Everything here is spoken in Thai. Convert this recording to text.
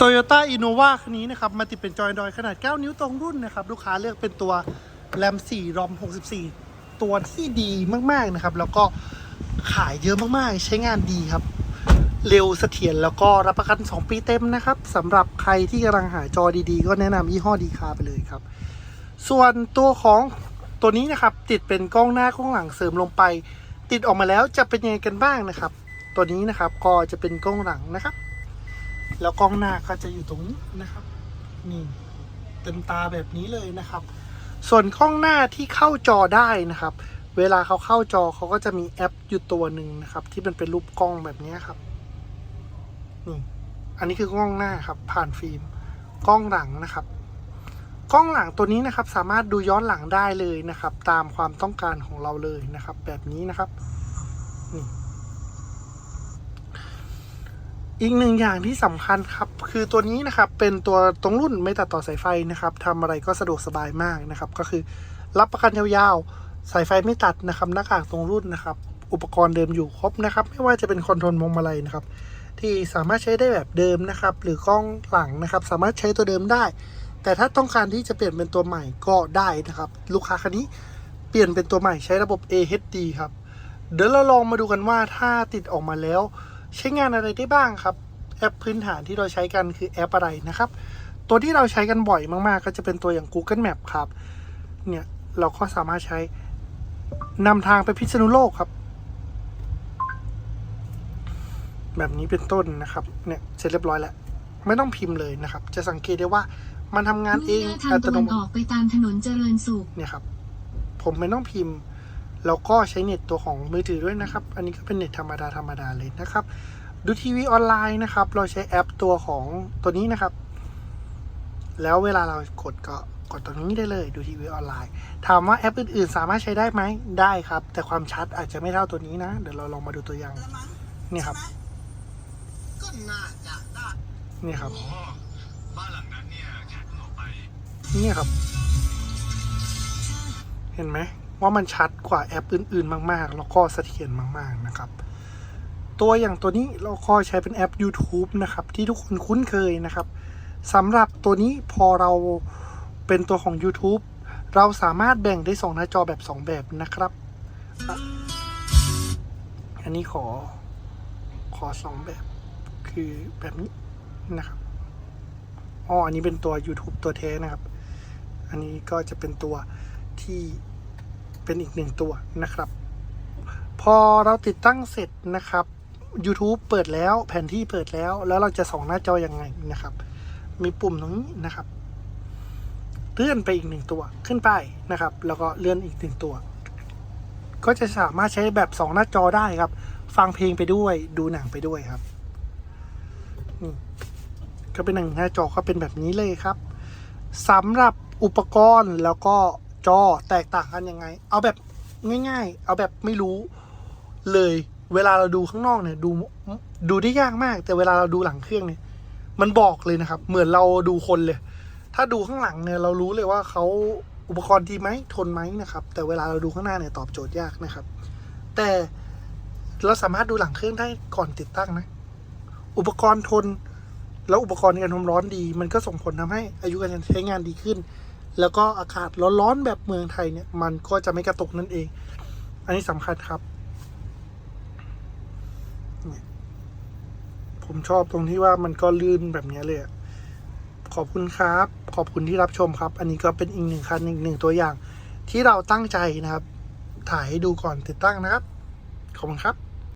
Toyota Innova คันนี้นะครับมาติดเป็นจอยดอยขนาด 9 นิ้วตรงรุ่นนะครับลูกค้าเลือกเป็นตัว RAM 4 ROM 64 ตัวที่ดีมากๆนะครับ แล้วก็ขายเยอะมากๆ ใช้งานดีครับ เร็วเสถียรแล้วก็รับประกัน 2 ปีเต็มนะครับสำหรับใครที่กำลังหาจอดีๆ ก็แนะนำยี่ห้อดีคาไปเลยครับ ส่วนตัวของตัวนี้นะครับ ติดเป็นกล้องหน้ากล้องหลังเสริมลงไป ติดออกมาแล้วจะเป็นยังไงกันบ้างนะครับ ตัวนี้นะครับก็จะเป็นกล้องหลังนะครับ แล้วกล้องหน้าก็จะอยู่ตรงนี้นะครับ นี่เต็มตาแบบนี้เลยนะครับ ส่วนกล้องหน้าที่เข้าจอได้นะครับ เวลาเขาเข้าจอเขาก็จะมีแอปอยู่ตัวหนึ่งนะครับ ที่มันเป็นรูปกล้องแบบนี้ครับนี่อันนี้คือกล้องหน้าครับ ผ่านฟิล์มกล้องหลังนะครับกล้องหลังตัวนี้นะครับสามารถดูย้อนหลังได้เลยนะครับ ตามความต้องการของเราเลยนะครับ แบบนี้นะครับนี่ อีกหนึ่งอย่างที่สำคัญครับ คือตัวนี้นะครับเป็นตัวตรงรุ่นไม่ตัดต่อสายไฟนะครับทำอะไรก็สะดวกสบายมากนะครับ ก็คือรับประกันยาวๆ สายไฟไม่ตัดนะครับหน้ากากตรงรุ่นนะครับ อุปกรณ์เดิมอยู่ครบนะครับ ไม่ว่าจะเป็นคอนโทรลพวงมาลัยนะครับ ที่สามารถใช้ได้แบบเดิมนะครับ หรือกล้องหลังนะครับ สามารถใช้ตัวเดิมได้ แต่ถ้าต้องการที่จะเปลี่ยนเป็นตัวใหม่ก็ได้นะครับ ลูกค้าคันนี้เปลี่ยนเป็นตัวใหม่ใช้ระบบ AHD ครับเดี๋ยวเราลองมาดูกันว่าถ้าติดออกมาแล้ว ใช้งานอะไรได้บ้างครับ แอปพื้นฐานที่เราใช้กันคือแอปอะไรนะครับ ตัวที่เราใช้กันบ่อยมากๆ ก็จะเป็นตัวอย่าง Google Map ครับ เนี่ยเราก็สามารถใช้นำทางไปพิษณุโลกครับ แบบนี้เป็นต้นนะครับ เนี่ยเสร็จเรียบร้อยแล้ว ไม่ต้องพิมพ์เลยนะครับ จะสังเกตได้ว่ามันทำงานเองมุ่หน้าทางอัตตะโนวันมัอติอกไปตามถนนเจริญสุขเนี่ยครับ ผมไม่ต้องพิมพ์ แล้วก็ใช้เน็ตตัวของมือถือด้วยนะครับ อันนี้ก็เป็นเน็ตธรรมดาธรรมดาเลยนะครับ ดูทีวีออนไลน์นะครับ เราใช้แอปตัวของตัวนี้นะครับ แล้วเวลาเรากดก็กดตรงนี้ได้เลยดูทีวีออนไลน์ ถามว่าแอปอื่นๆ สามารถใช้ได้ไหมได้ครับ แต่ความชัดอาจจะไม่เท่าตัวนี้นะ เดี๋ยวเราลองมาดูตัวอย่างเนี่ครับก็น่าจะได้นี่ครับบ้านหลังนั้นเนี่ยแขกเพิ่งออกไปเนี่ยครับ เห็นไหม ว่ามันชัดกว่าแอปอื่น ๆ มาก ๆ แล้วก็เสถียรมาก ๆ นะครับ ตัวอย่างตัวนี้เราก็ใช้เป็นแอป YouTube นะครับ ที่ทุกคนคุ้นเคยนะครับสำหรับตัวนี้พอเราเป็นตัวของ YouTube เราสามารถแบ่งได้ 2 หน้าจอแบบ 2 แบบนะครับอะอันนี้ขอขอ 2 แบบคือแบบนี้นะครับอ๋ออันนี้เป็นตัว YouTube ตัวแท้นะครับ อันนี้ก็จะเป็นตัวที่ เป็นอีกหนึ่งตัวนะครับ พอเราติดตั้งเสร็จนะครับ YouTube เปิดแล้วแผนที่เปิดแล้ว แล้วเราจะส่องหน้าจออยังไงนะครับ มีปุ่มตรงนี้นะครับ เลื่อนไปอีกหนึ่งตัวขึ้นไปนะครับ แล้วก็เลื่อนอีกหนึ่งตัว ก็จะสามารถใช้แบบสองหน้าจอได้ครับ ฟังเพลงไปด้วยดูหนังไปด้วยครับนี่ก็เป็นหนึ่งหน้าจอก็เป็นแบบนี้เลยครับสำหรับอุปกรณ์แล้วก็ จอแตกต่างกันยังไง เอาแบบง่าย ๆ เอาแบบไม่รู้เลย เวลาเราดูข้างนอกเนี่ย ดูดูได้ยากมาก แต่เวลาเราดูหลังเครื่องเนี่ย มันบอกเลยนะครับ เหมือนเราดูคนเลย ถ้าดูข้างหลังเนี่ยเรารู้เลยว่าเขาอุปกรณ์ดีไหมทนไหมนะครับ แต่เวลาเราดูข้างหน้าเนี่ยตอบโจทย์ยากนะครับ แต่เราสามารถดูหลังเครื่องได้ก่อนติดตั้งนะ อุปกรณ์ทน แล้วอุปกรณ์ในการทนร้อนดี มันก็ส่งผลทำให้อายุการใช้งานดีขึ้น แล้วก็อากาศร้อนๆแบบเมืองไทยเนี่ย มันก็จะไม่กระตุกนั่นเอง อันนี้สำคัญครับ ผมชอบตรงที่ว่ามันก็ลื่นแบบนี้เลยขอบคุณครับ ขอบคุณที่รับชมครับ อันนี้ก็เป็นอีกหนึ่งคันอีกหนึ่งตัวอย่าง ที่เราตั้งใจนะครับ ถ่ายให้ดูก่อนติดตั้งนะครับ ขอบคุณครับ